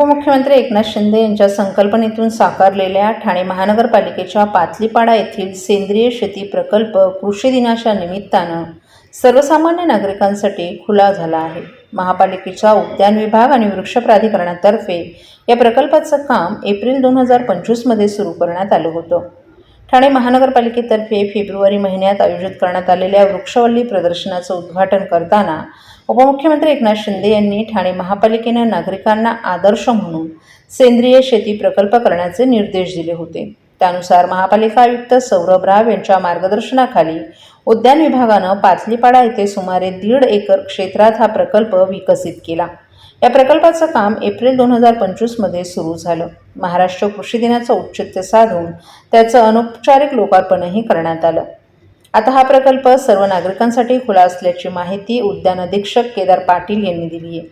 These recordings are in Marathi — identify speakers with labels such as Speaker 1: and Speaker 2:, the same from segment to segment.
Speaker 1: उपमुख्यमंत्री एकनाथ शिंदे यांच्या संकल्पनेतून साकारलेल्या ठाणे महानगरपालिकेच्या पातलीपाडा येथील सेंद्रिय शेती प्रकल्प कृषी दिनाच्या निमित्तानं सर्वसामान्य नागरिकांसाठी खुला झाला आहे. महापालिकेचा उद्यान विभाग आणि वृक्ष प्राधिकरणातर्फे या प्रकल्पाचं काम एप्रिल दोन हजार पंचवीसमध्ये सुरू करण्यात आलं होतं. ठाणे महानगरपालिकेतर्फे फेब्रुवारी महिन्यात आयोजित करण्यात आलेल्या वृक्षवल्ली प्रदर्शनाचं उद्घाटन करताना उपमुख्यमंत्री एकनाथ शिंदे यांनी ठाणे महापालिकेनं नागरिकांना आदर्श म्हणून सेंद्रिय शेती प्रकल्प करण्याचे निर्देश दिले होते. त्यानुसार महापालिका आयुक्त सौरभ राव यांच्या मार्गदर्शनाखाली उद्यान विभागानं पाचलीपाडा येथे सुमारे दीड एकर क्षेत्रात हा प्रकल्प विकसित केला. या प्रकल्पाचं काम एप्रिल दोन हजार पंचवीसमध्ये सुरू झालं. महाराष्ट्र कृषी दिनाचं औचित्य साधून त्याचं अनौपचारिक लोकार्पणही करण्यात आलं. आता हा प्रकल्प सर्व नागरिकांसाठी खुला असल्याची माहिती उद्यान अधीक्षक केदार पाटील यांनी दिली आहे.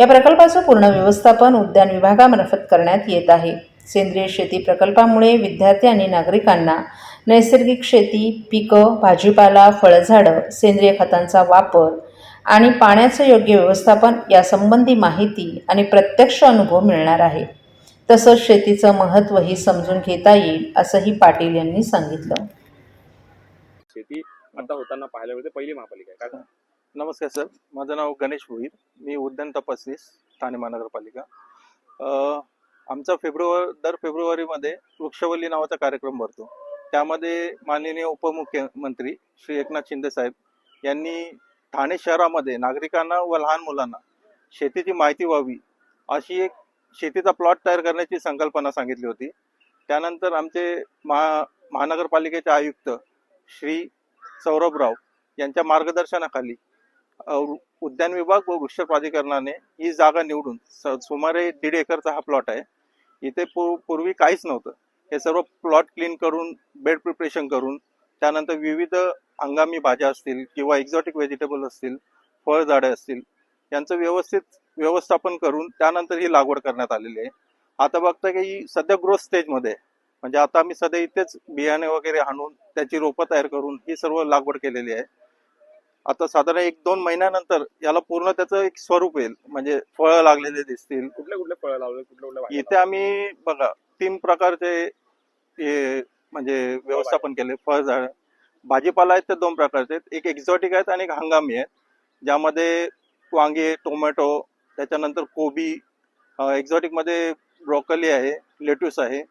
Speaker 1: या प्रकल्पाचं पूर्ण व्यवस्थापन उद्यान विभागामार्फत करण्यात येत आहे. सेंद्रिय शेती प्रकल्पामुळे विद्यार्थी आणि नागरिकांना नैसर्गिक शेती पिकं भाजीपाला फळझाडं सेंद्रिय खतांचा वापर आणि पाण्याचं योग्य व्यवस्थापन यासंबंधी माहिती आणि प्रत्यक्ष अनुभव मिळणार आहे. तसंच शेतीचं महत्त्वही समजून घेता येईल असंही पाटील यांनी सांगितलं.
Speaker 2: शेती आता होताना पाहायला मिळते पहिली महापालिका आहे. काय
Speaker 3: नमस्कार सर माझं नाव गणेश भोईर. मी उद्यान तपासनीस ठाणे महानगरपालिका. अ, आमचा फेब्रुवारी दर फेब्रुवारीमध्ये वृक्षवल्ली नावाचा कार्यक्रम भरतो. त्यामध्ये माननीय उपमुख्यमंत्री श्री एकनाथ शिंदे साहेब यांनी ठाणे शहरामध्ये नागरिकांना व लहान मुलांना शेतीची माहिती व्हावी अशी एक शेतीचा प्लॉट तयार करण्याची संकल्पना सांगितली होती. त्यानंतर आमचे महा महानगरपालिकेचे आयुक्त श्री सौरभराव यांच्या मार्गदर्शनाखाली उद्यान विभाग व वृक्ष प्राधिकरणाने ही जागा निवडून स- सुमारे दीड एकरचा हा प्लॉट आहे. इथे पूर्वी काहीच नव्हतं. हे सर्व प्लॉट क्लीन करून बेड प्रिपरेशन करून त्यानंतर विविध हंगामी भाज्या असतील किंवा एक्झॉटिक व्हेजिटेबल असतील फळझाडे असतील यांचं व्यवस्थित व्यवस्थापन करून त्यानंतर ही लागवड करण्यात आलेली आहे. आता बघता की ही सध्या ग्रोथ स्टेजमध्ये आहे. म्हणजे आता आम्ही सध्या इथेच बियाणे वगैरे आणून त्याची रोपं तयार करून ही सर्व लागवड केलेली आहे. आता साधारण एक दोन महिन्यानंतर याला पूर्ण त्याचं एक स्वरूप येईल. म्हणजे फळं लागलेले दिसतील.
Speaker 2: कुठले कुठले फळं लावले? कुठल्या भाज्या
Speaker 3: इथे आम्ही बघा तीन प्रकारचे हे म्हणजे व्यवस्थापन केले. फळझाड भाजीपाला आहेत ते दोन प्रकारचे आहेत. एक एक्झॉटिक आहेत आणि एक हंगामी आहेत. ज्यामध्ये वांगे टोमॅटो त्याच्यानंतर कोबी एक्झॉटिकमध्ये ब्रोकली आहे लेट्यूस आहे.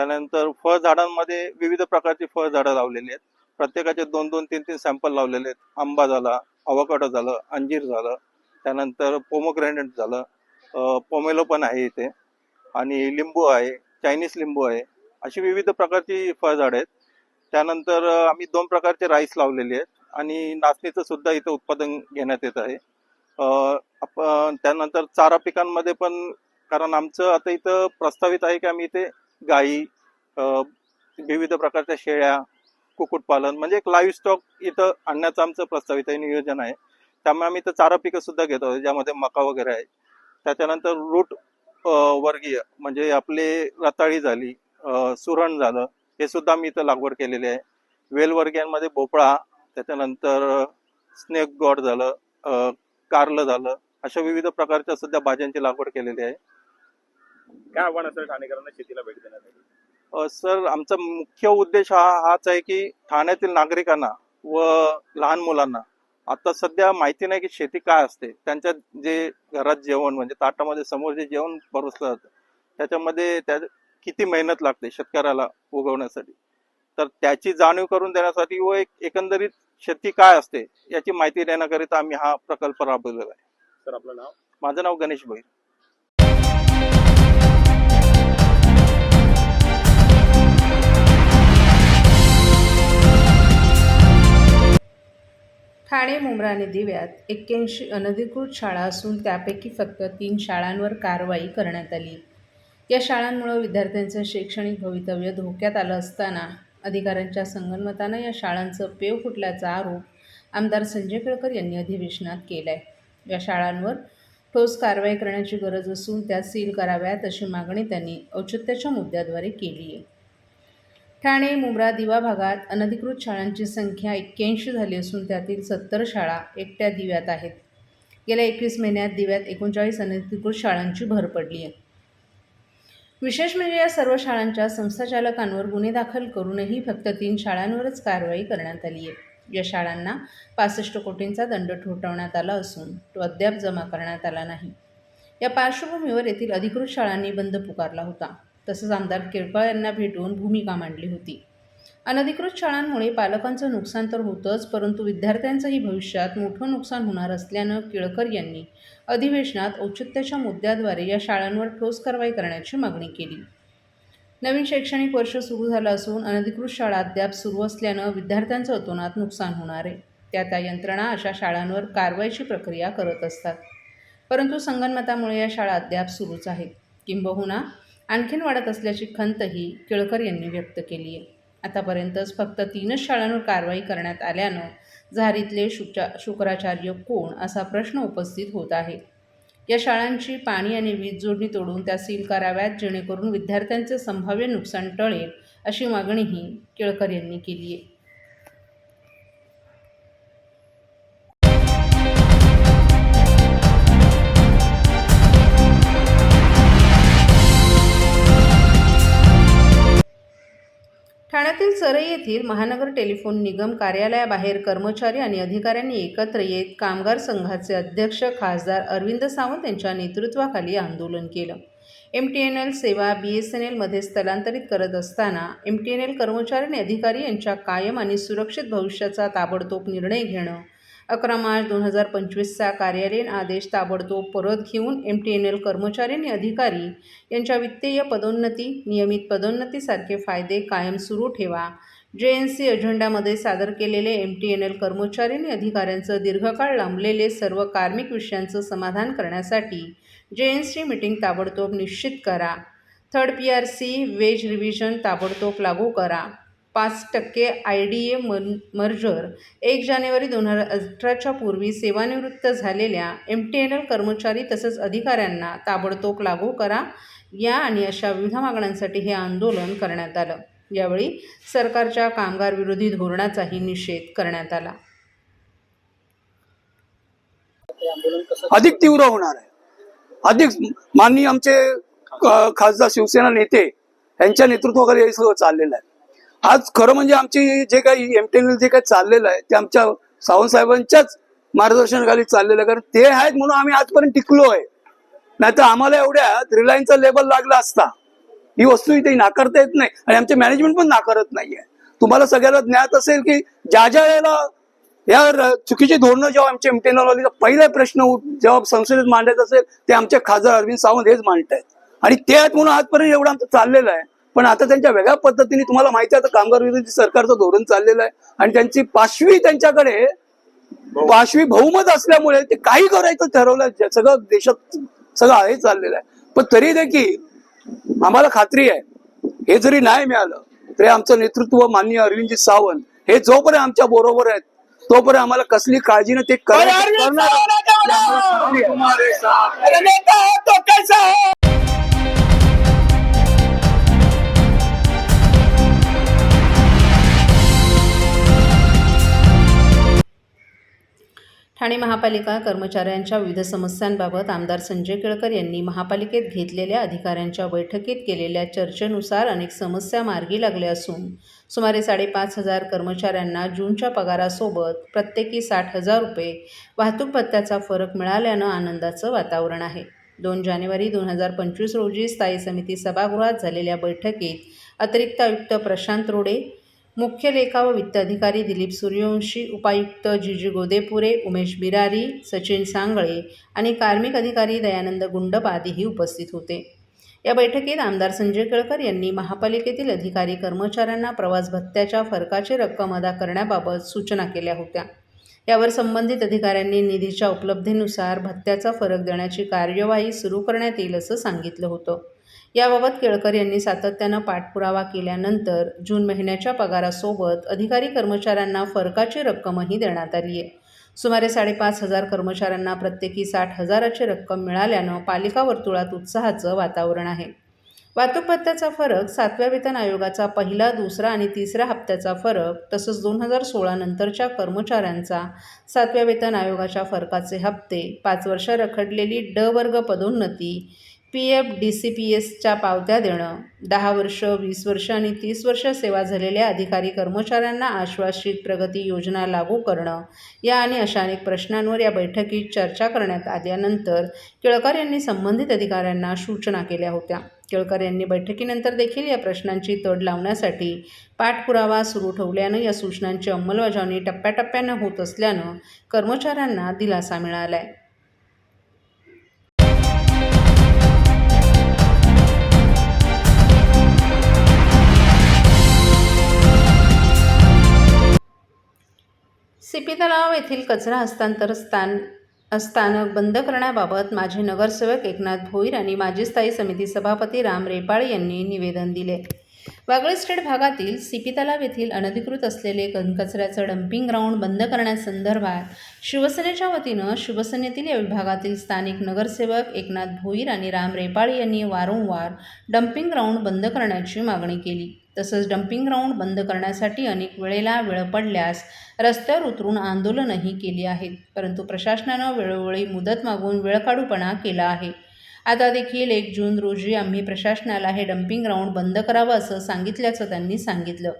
Speaker 3: त्यानंतर फळझाडांमध्ये विविध प्रकारची फळझाडं लावलेली आहेत. प्रत्येकाचे दोन दोन तीन तीन सॅम्पल लावलेले आहेत. आंबा झाला अवकाडो झालं अंजीर झालं त्यानंतर पोमोग्रॅनेट झालं पोमेलो पण आहे इथे. आणि लिंबू आहे चायनीज लिंबू आहे. अशी विविध प्रकारची फळझाडं आहेत. त्यानंतर आम्ही दोन प्रकारचे राईस लावलेले आहेत. आणि नाचणीचं सुद्धा इथं उत्पादन घेण्यात येत आहे. आपण त्यानंतर चारा पिकांमध्ये पण कारण आमचं आता इथं प्रस्तावित आहे की आम्ही इथे गाई विविध प्रकारच्या शेळ्या कुक्कुटपालन म्हणजे एक लाईव्ह स्टॉक इथं आणण्याचं आमचं प्रस्तावित आहे नियोजन आहे. त्यामुळे आम्ही इथं चारा पिकं सुद्धा घेतो ज्यामध्ये मका वगैरे आहे. त्याच्यानंतर रूट वर्गीय म्हणजे आपले रताळी झाली सुरण झालं हे सुद्धा आम्ही इथं लागवड केलेली आहे. वेलवर्गीयांमध्ये भोपळा त्याच्यानंतर स्नेक गॉड झालं कारलं झालं अशा विविध प्रकारच्या सध्या भाज्यांची लागवड केलेली आहे.
Speaker 2: काय आव्हान असेल ठाणेकरांना? शेतीला भेट देण्यासाठी.
Speaker 3: सर आमचा मुख्य उद्देश हा हाच आहे की ठाण्यातील नागरिकांना व लहान मुलांना आता सध्या माहिती नाही की शेती काय असते. त्यांच्या जे घरात जेवण म्हणजे ताटामध्ये समोर जे जेवण परोसलं जातं त्याच्यामध्ये त्या किती मेहनत लागते शेतकऱ्याला उगवण्यासाठी. तर त्याची जाणीव करून देण्यासाठी व एक एकंदरीत शेती काय असते याची माहिती देण्याकरिता आम्ही हा प्रकल्प राबवलेला आहे.
Speaker 2: सर आपलं नाव?
Speaker 3: माझं नाव गणेश भोईर
Speaker 1: ठाणे मुंब्रा दिव्यात एक्क्याऐंशी अनधिकृत शाळा असून त्यापैकी फक्त तीन शाळांवर कारवाई करण्यात आली. या शाळांमुळे विद्यार्थ्यांचं शैक्षणिक भवितव्य धोक्यात आलं असताना अधिकाऱ्यांच्या संगनमतानं या शाळांचं पेव फुटल्याचा आरोप आमदार संजय केळकर यांनी अधिवेशनात केला आहे या शाळांवर ठोस कारवाई करण्याची गरज असून त्या सील कराव्यात अशी मागणी त्यांनी औचित्याच्या मुद्द्याद्वारे केली आहे ठाणे मुंब्रा दिवा भागात अनधिकृत शाळांची संख्या एक्क्याऐंशी झाली असून त्यातील सत्तर शाळा एकट्या दिव्यात आहेत. गेल्या एकवीस महिन्यात दिव्यात एकोणचाळीस अनधिकृत शाळांची भर पडली आहे. विशेष म्हणजे या सर्व शाळांच्या संस्थाचालकांवर गुन्हे दाखल करूनही फक्त तीन शाळांवरच कारवाई करण्यात आली आहे. या शाळांना पासष्ट कोटींचा दंड ठोठवण्यात आला असून तो अद्याप जमा करण्यात आला नाही. या पार्श्वभूमीवर येथील अधिकृत शाळांनी बंद पुकारला होता. तसंच आमदार केळपाळ यांना भेटून भूमिका मांडली होती. अनधिकृत शाळांमुळे पालकांचं नुकसान तर होतंच परंतु विद्यार्थ्यांचंही भविष्यात मोठं नुकसान होणार असल्यानं केळकर यांनी अधिवेशनात औचित्याच्या मुद्द्याद्वारे या शाळांवर ठोस कारवाई करण्याची मागणी केली. नवीन शैक्षणिक वर्ष सुरू झालं असून अनधिकृत शाळा अद्याप सुरू असल्यानं विद्यार्थ्यांचं अतोनात नुकसान होणार आहे. त्या त्या यंत्रणा अशा शाळांवर कारवाईची प्रक्रिया करत असतात. परंतु संगनमतामुळे या शाळा अद्याप सुरूच आहेत. किंबहुना आणखीन वाढत असल्याची खंतही केळकर यांनी व्यक्त केली आहे आतापर्यंतच फक्त तीनच शाळांवर कारवाई करण्यात आल्यानं झारीतले शुचा शुक्राचार्य कोण असा प्रश्न उपस्थित होत आहे. या शाळांची पाणी आणि वीज जोडणी तोडून त्या सील कराव्यात जेणेकरून विद्यार्थ्यांचे संभाव्य नुकसान टळेल अशी मागणीही केळकर यांनी केली आहे पुण्यातील सरई येथील महानगर टेलिफोन निगम कार्यालयाबाहेर कर्मचारी आणि अधिकाऱ्यांनी एकत्र येत कामगार संघाचे अध्यक्ष खासदार अरविंद सावंत यांच्या नेतृत्वाखाली आंदोलन केलं. एम टी एन एल सेवा बी एस एन एलमध्ये स्थलांतरित करत असताना एम टी एन एल कर्मचारी आणि अधिकारी यांच्या कायम आणि सुरक्षित भविष्याचा ताबडतोब निर्णय घेणं अकरा मार्च दोन हजार पंचवीसचा कार्यालयीन आदेश ताबडतोब परत घेऊन एम टी एन एल कर्मचारी आणि अधिकारी यांच्या वित्तीय पदोन्नती नियमित पदोन्नतीसारखे फायदे कायम सुरू ठेवा. जे एन सी अजेंडामध्ये सादर केलेले एम टी एन एल कर्मचारी आणि अधिकाऱ्यांचं दीर्घकाळ लांबलेले सर्व कार्मिक विषयांचं समाधान करण्यासाठी जे एन सी मीटिंग ताबडतोब निश्चित करा. Third P R C wage revision ताबडतोब लागू करा. पाच टक्के आय डी ए मर मर्जर एक जानेवारी दोन हजार अठराच्या पूर्वी सेवानिवृत्त झालेल्या एम टी एन एल कर्मचारी तसंच अधिकाऱ्यांना ताबडतोब लागू करा या आणि अशा विविध मागण्यांसाठी हे आंदोलन करण्यात आलं. यावेळी सरकारच्या कामगार विरोधी धोरणाचाही निषेध करण्यात आला.
Speaker 4: अधिक तीव्र होणार आहे. अधिक माननीय आमचे खासदार शिवसेना नेते यांच्या नेतृत्वाखाली हे सगळं चाललेलं आहे. आज खरं म्हणजे आमची जे काही एमटेल जे काही चाललेलं आहे ते आमच्या सावंतसाहेबांच्याच मार्गदर्शनाखाली चाललेलं आहे. कारण ते आहेत म्हणून आम्ही आजपर्यंत टिकलो आहे. नाहीतर आम्हाला एवढ्यात रिलायन्सचा लेबल लागला असता. ही वस्तू इथे नाकारता येत नाही आणि आमचे मॅनेजमेंट पण नाकारत नाहीये. तुम्हाला सगळ्याला ज्ञात असेल की ज्या ज्या वेळेला या चुकीची धोरणं जेव्हा आमच्या एमटेनॉलॉजीचा पहिला प्रश्न जेव्हा संसदेत मांडायचा असेल ते आमचे खासदार अरविंद सावंत हेच मांडतायत. आणि ते आहेत म्हणून आजपर्यंत एवढं आमचं चाललेलं आहे. पण आता त्यांच्या वेगळ्या पद्धतीने तुम्हाला माहिती आहे कामगार विरोधी सरकारचं धोरण चाललेलं आहे आणि त्यांची पाचवी त्यांच्याकडे पाचवी बहुमत असल्यामुळे ते काही करायचं ठरवलं सगळं देशात सगळं हे चाललेलं आहे. पण तरी देखील आम्हाला खात्री आहे हे जरी नाही मिळालं तरी आमचं नेतृत्व माननीय अरविंदजी सावंत हे जोपर्यंत आमच्या बरोबर आहेत तोपर्यंत आम्हाला कसली काळजी नाही. ते करणार
Speaker 1: ठाणे महापालिका कर्मचाऱ्यांच्या विविध समस्यांबाबत आमदार संजय केळकर यांनी महापालिकेत घेतलेल्या अधिकाऱ्यांच्या बैठकीत केलेल्या चर्चेनुसार अनेक समस्या मार्गी लागल्या असून सुमारे साडेपाच हजार कर्मचाऱ्यांना जूनच्या पगारासोबत प्रत्येकी साठ हजार रुपये वाहतूक भत्त्याचा फरक मिळाल्यानं आनंदाचं वातावरण आहे. दोन जानेवारी दोन हजार पंचवीस रोजी स्थायी समिती सभागृहात झालेल्या बैठकीत अतिरिक्त आयुक्त प्रशांत रोडे मुख्य लेखा व वित्त अधिकारी दिलीप सूर्यवंशी उपायुक्त जीजी गोदेपुरे उमेश बिरारी सचिन सांगळे आणि कार्मिक अधिकारी दयानंद गुंडप आदीही उपस्थित होते. या बैठकीत आमदार संजय केळकर यांनी महापालिकेतील अधिकारी कर्मचाऱ्यांना प्रवास भत्त्याच्या फरकाची रक्कम अदा करण्याबाबत सूचना केल्या होत्या. यावर संबंधित अधिकाऱ्यांनी निधीच्या उपलब्धीनुसार भत्त्याचा फरक देण्याची कार्यवाही सुरू करण्यात येईल असं सांगितलं होतं. याबाबत केळकर यांनी सातत्यानं पाठपुरावा केल्यानंतर जून महिन्याच्या पगारासोबत अधिकारी कर्मचाऱ्यांना फरकाची रक्कमही देण्यात आली आहे. सुमारे साडेपाच हजार कर्मचाऱ्यांना प्रत्येकी साठ हजाराची रक्कम मिळाल्यानं पालिका वर्तुळात उत्साहाचं वातावरण आहे. वाहतूक भत्त्याचा फरक सातव्या वेतन आयोगाचा पहिला दुसरा आणि तिसऱ्या हप्त्याचा फरक तसंच दोन हजार सोळा नंतरच्या कर्मचाऱ्यांचा सातव्या वेतन आयोगाच्या फरकाचे हप्ते पाच वर्ष रखडलेली ड वर्ग पदोन्नती P F D C P एसच्या पावत्या देणं. दहा वर्ष वीस वर्ष आणि तीस वर्ष सेवा झालेल्या अधिकारी कर्मचाऱ्यांना आश्वासित प्रगती योजना लागू करणं. या आणि अशा अनेक प्रश्नांवर या बैठकीत चर्चा करण्यात आल्यानंतर केळकर यांनी संबंधित अधिकाऱ्यांना सूचना केल्या होत्या. केळकर यांनी बैठकीनंतर देखील या प्रश्नांची तड लावण्यासाठी पाठपुरावा सुरू ठेवल्यानं या सूचनांची अंमलबजावणी टप्प्याटप्प्यानं होत असल्यानं कर्मचाऱ्यांना दिलासा मिळाला आहे सीपी तलाव येथील कचरा हस्तांतर स्थान स्थानक बंद करण्याबाबत माजी नगरसेवक एकनाथ भोईर आणि माजी स्थायी समिती सभापती राम रेपाळ यांनी निवेदन दिले. वागळे स्टेट भागातील सीपी तलाव येथील अनधिकृत असलेले घनकचऱ्याचं डम्पिंग ग्राउंड बंद करण्यासंदर्भात शिवसेनेच्या वतीनं शिवसेनेतील या विभागातील स्थानिक नगरसेवक एकनाथ भोईर आणि राम रेपाळ यांनी वारंवार डम्पिंग ग्राउंड बंद करण्याची मागणी केली. तसंच डम्पिंग ग्राउंड बंद करण्यासाठी अनेक वेळेला वेळ पडल्यास रस्त्यावर उतरून आंदोलनही केली आहेत. परंतु प्रशासनानं वेळोवेळी मुदत मागून वेळकाढूपणा केला आहे. आता देखील एक जून रोजी आम्ही प्रशासनाला हे डम्पिंग ग्राउंड बंद करावं असं सांगितल्याचं त्यांनी सांगितलं.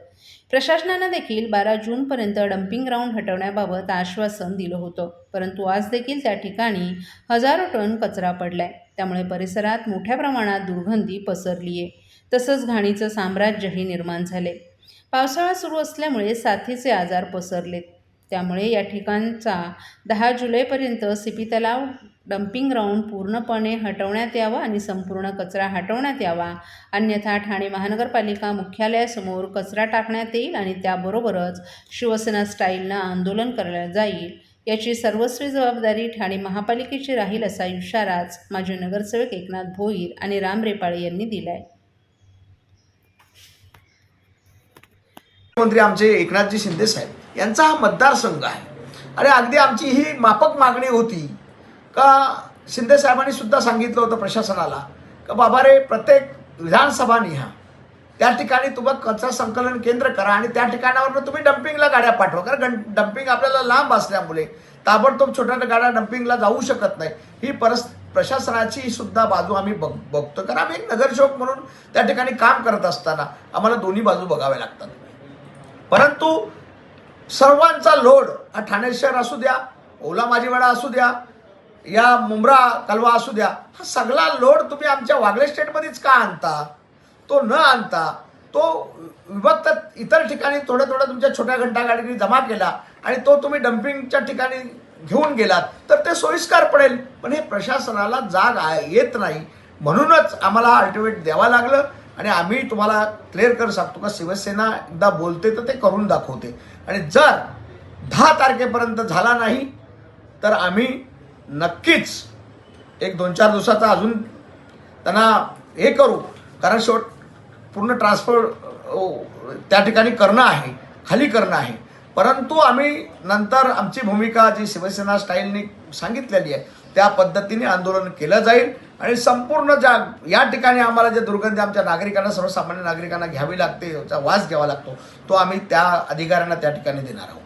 Speaker 1: प्रशासनानं देखील बारा जूनपर्यंत डम्पिंग ग्राउंड हटवण्याबाबत आश्वासन दिलं होतं. परंतु आज देखील त्या ठिकाणी हजारो टन कचरा पडलाय. त्यामुळे परिसरात मोठ्या प्रमाणात दुर्गंधी पसरली आहे तसंच घाणीचं साम्राज्यही निर्माण झाले. पावसाळा सुरू असल्यामुळे साथीचे आजार पसरलेत. त्यामुळे या ठिकाणचा दहा जुलैपर्यंत सिपी तलाव डम्पिंग ग्राउंड पूर्णपणे हटवण्यात यावा आणि संपूर्ण कचरा हटवण्यात यावा. अन्यथा ठाणे महानगरपालिका मुख्यालयासमोर कचरा टाकण्यात येईल आणि त्याबरोबरच शिवसेना स्टाईलनं आंदोलन करण्यात जाईल. याची सर्वस्वी जबाबदारी ठाणे महापालिकेची राहील असा इशाराच माजी नगरसेवक एकनाथ भोईर आणि राम रेपाळे यांनी दिला आहे
Speaker 5: मुख्यमंत्री आमचे एकनाथजी शिंदे साहेब यांचा हा मतदारसंघ आहे. आणि अगदी आमची ही माफक मागणी होती का? शिंदे साहेबांनी सुद्धा सांगितलं होतं प्रशासनाला का बाबा रे प्रत्येक विधानसभा निहा. त्या ठिकाणी तुम्ही कचरा संकलन केंद्र करा आणि त्या ठिकाणावर तुम्ही डम्पिंगला गाड्या पाठवा. कारण डम्पिंग आपल्याला लांब असल्यामुळे ताबडतोब छोट्या गाड्या डम्पिंगला जाऊ शकत नाही. ही परस प्रशासनाची सुद्धा बाजू आम्ही बघ बघतो कारण आम्ही एक नगरसेवक म्हणून त्या ठिकाणी काम करत असताना आम्हाला दोन्ही बाजू बघाव्या लागतात. परंतु सर्वांचा लोड हा ठाणे शहर असू द्या ओला माझीवाडा असू द्या या मुंब्रा कलवा असू द्या हा सगळा लोड तुम्ही आमच्या वागळे स्टेटमध्येच का आणता? तो न आणता तो विभक्त इतर ठिकाणी थोड्या थोड्या तुमच्या छोट्या घंटा गाडीने जमा केला आणि तो तुम्ही डम्पिंगच्या ठिकाणी घेऊन गेलात तर ते सोयीस्कर पडेल. पण हे प्रशासनाला जाग आहे- येत नाही. म्हणूनच आम्हाला अल्टिमेट द्यावं लागलं. आणि आम्ही तुम्हाला क्लिअर कर सांगतो का शिवसेना एकदा बोलते तर ते करून दाखवते. आणि जर दहा तारखेपर्यंत झाला नाही तर आम्ही नक्कीच एक दोन चार दिवसाचा अजून त्यांना हे करू. कारण शेवट पूर्ण ट्रान्सफर त्या ठिकाणी करणं आहे खाली करणं आहे. परंतु आम्ही नंतर आमची भूमिका जी शिवसेना स्टाईलनी सांगितलेली आहे त्या पद्धतीने आंदोलन केलं जाईल. आणि संपूर्ण ज्या या ठिकाणी आम्हाला जे दुर्गंधी आमच्या नागरिकांना सर्वसामान्य नागरिकांना घ्यावी लागते त्याचा वास घ्यावा लागतो तो आम्ही त्या अधिकाऱ्यांना त्या ठिकाणी देणार आहोत.